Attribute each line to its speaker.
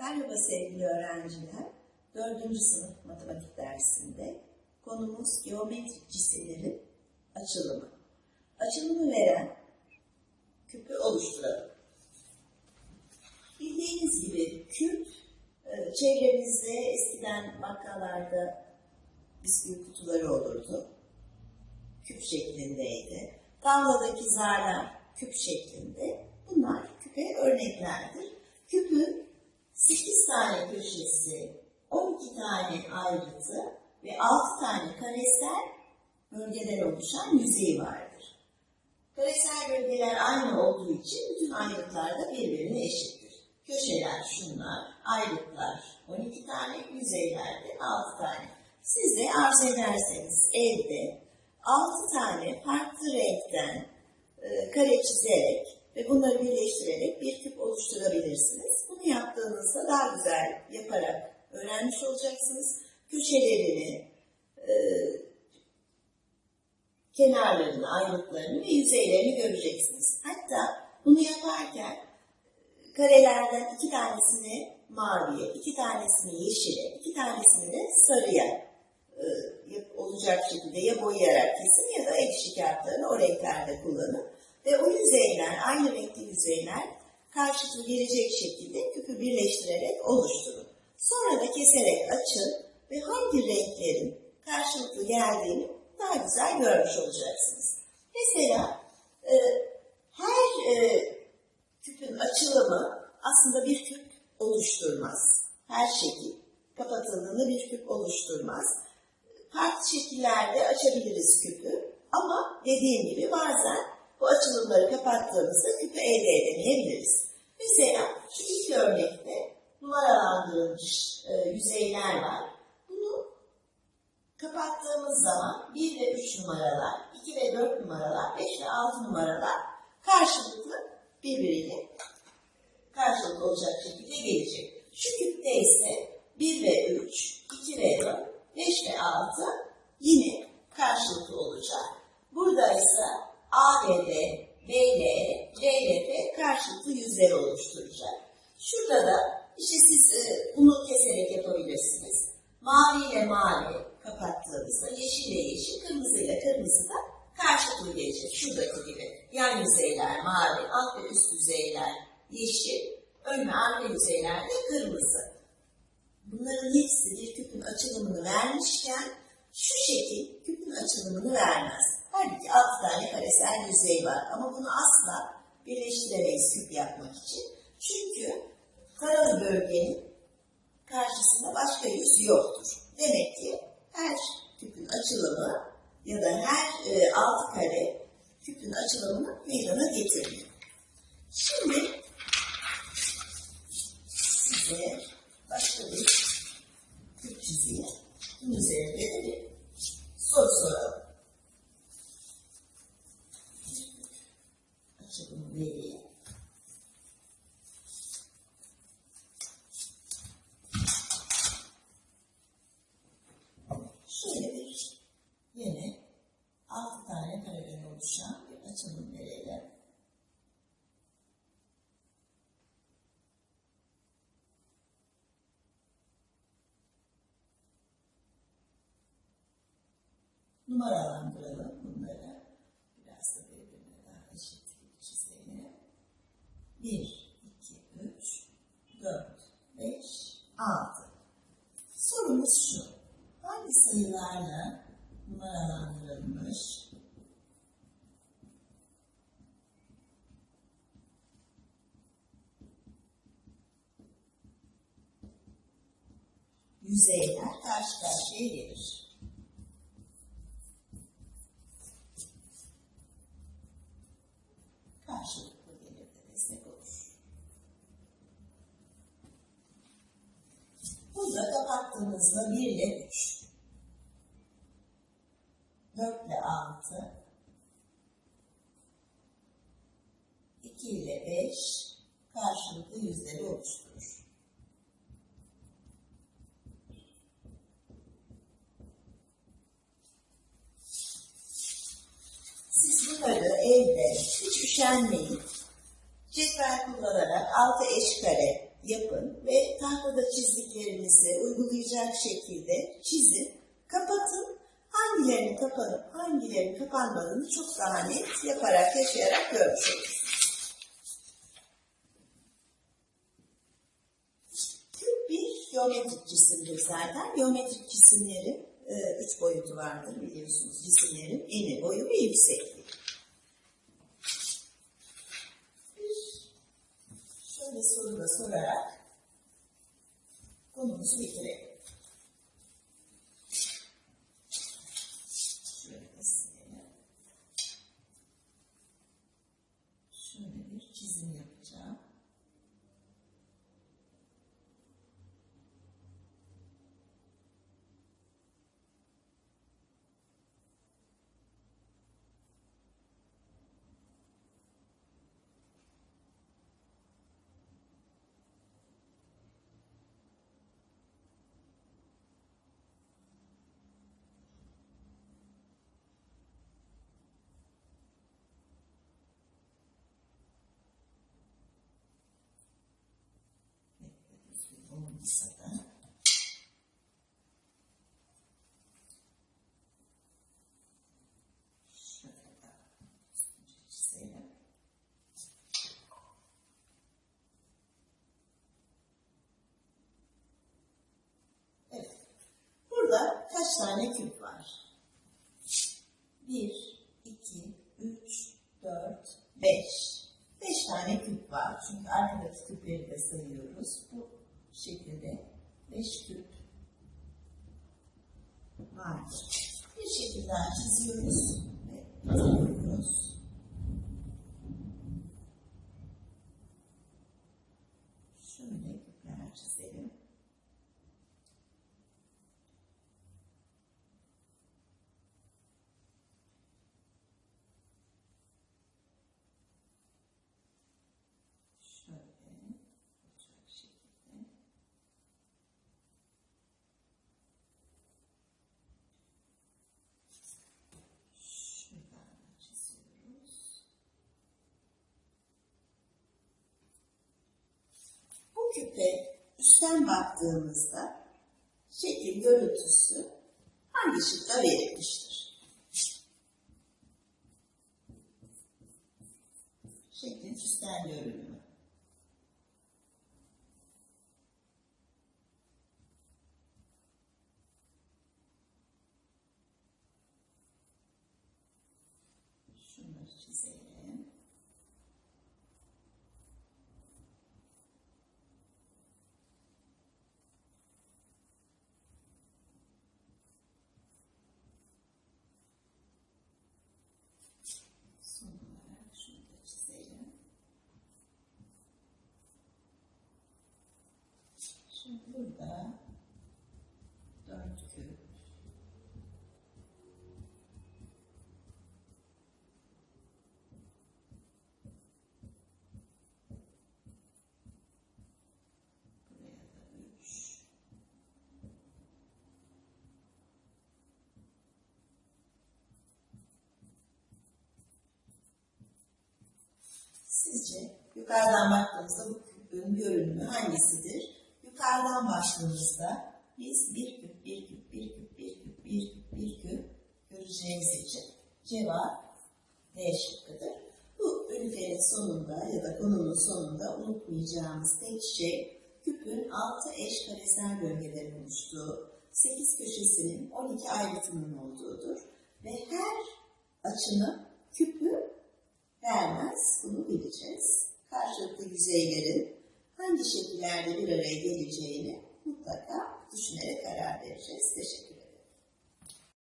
Speaker 1: Merhaba sevgili öğrenciler. Dördüncü sınıf matematik dersinde konumuz geometrik cisimlerin açılımı. Açılımı veren küpü oluşturalım. Bildiğiniz gibi küp e, çevremizde eskiden bakkallarda bisküvi kutuları olurdu. Küp şeklindeydi. Tavladaki zarlar küp şeklinde. Bunlar küpe örneklerdir. Küpün 8 tane köşesi, 12 tane ayrıtı ve 6 tane karesel bölgeden oluşan yüzeyi vardır. Karesel bölgeler aynı olduğu için bütün ayrıtlar da birbirine eşittir. Köşeler şunlar, ayrıtlar 12 tane, yüzeyler de 6 tane. Siz de arzu ederseniz evde 6 tane farklı renkten e, kare çizerek ve bunları birleştirerek bir küp oluşturabilirsiniz. Bunu yaptığınızda daha güzel yaparak öğrenmiş olacaksınız. Köşelerini, e, kenarlarını, ayrıtlarını ve yüzeylerini göreceksiniz. Hatta bunu yaparken karelerden iki tanesini maviye, iki tanesini yeşile, iki tanesini de sarıya e, olacak şekilde ya boyayarak kesin ya da ekşi kağıtlarını o renklerde kullanın. Ve o yüzeyler, aynı renkli yüzeyler karşılıklı gelecek şekilde küpü birleştirerek oluşturun. Sonra da keserek açın ve hangi renklerin karşılıklı geldiğini daha güzel görmüş olacaksınız. Mesela e, her e, küpün açılımı aslında bir küp oluşturmaz. Her şekil kapatıldığında bir küp oluşturmaz. Farklı şekillerde açabiliriz küpü ama dediğim gibi bazen bu açılımları kapattığımızda küpü elde edemeyebiliriz. Mesela ilk örnekte numaralandırılmış e, yüzeyler var. Bunu kapattığımız zaman 1 ve 3 numaralar, 2 ve 4 numaralar, 5 ve 6 numaralar karşılıklı birbiriyle karşılıklı olacak şekilde gelecek. Şu küpte ise 1 ve 3, 2 ve 4, 5 ve 6 yine karşılıklı olacak. Burada ise A ve B, B ile E, C ile F karşılıklı yüzler oluşturacak. Şurada da işte siz e, bunu keserek yapabilirsiniz. Mavi ile mavi kapattığımızda yeşil ile yeşil, kırmızı ile kırmızı da karşılıklı gelecek. Şuradaki gibi. Yan yüzeyler mavi, alt ve üst yüzeyler yeşil, ön ve arka yüzeyler de kırmızı. Bunların hepsi bir küpün açılımını vermişken şu şekil küpün açılımını vermez. Halbuki altı tane karesel yüzey var ama bunu asla birleştiremeyiz küp yapmak için. Çünkü karalı bölgenin karşısında başka yüz yoktur. Demek ki her küpün açılımı ya da her e, altı kare küpün açılımını meydana getiriyor. Şimdi size başka bir küp çizeyim. Bunun üzerinde de bir soru soralım. Açalım veriyi. Şöyle bir yine altı tane kareden oluşan bir açılım verelim. Numaralandıralım bunları. Biraz da birbirine daha eşit bir çizelim. 1, 2, 3, 4, 5, 6. Sorumuz şu. Hangi sayılarla numaralandırılmış yüzeyler karşı karşıya gelir? karşılıklı gelir de destek olur. Burada kapattığımızda 1 ile 3, 4 ile 6, 2 ile 5 karşılıklı yüzleri oluşturur. Siz bunları evde hiç üşenmeyin. Cetvel kullanarak altı eş kare yapın ve tahtada çizdiklerinizi uygulayacak şekilde çizin, kapatın. Hangilerinin kapanıp hangilerinin kapanmadığını çok daha net yaparak, yaşayarak görmüş olursunuz. Bir geometrik cisimdir zaten. Geometrik cisimlerin e, üç boyutu vardır biliyorsunuz. Cisimlerin eni, boyu ve yüksekliği. soruna sorarak konumuzu bitirelim. Çizelim. Evet. Burada kaç tane küp var? 1, 2, 3, 4, 5. 5 tane küp var. Çünkü arkadaki küpleri de sayıyoruz. Bu şekilde 5 küp vardır. Bir şekilde çiziyoruz ve bitiriyoruz. Şöyle küpler çizelim. Şöyle olacak şekilde. Şuradan çiziyoruz. Küpe üstten baktığımızda şekil görüntüsü hangi şıkta verilmiştir? Şeklin üstten görünümü. Şunları çizelim. Son olarak şunu da çizelim. Şimdi burada dört küp. Sizce yukarıdan baktığımızda bu küpün görünümü hangisidir? Yukarıdan baktığımızda biz bir küp, bir küp, bir küp, bir küp, bir küp, bir küp göreceğimiz için cevap D şıkkıdır. Bu ünitenin sonunda ya da konunun sonunda unutmayacağımız tek şey küpün altı eş karesel bölgelerin oluştuğu, 8 köşesinin 12 ayrıtının olduğudur ve her açının küpü vermez, bunu bileceğiz. Karşılıklı yüzeylerin hangi şekillerde bir araya geleceğini mutlaka düşünerek karar vereceğiz. Teşekkür.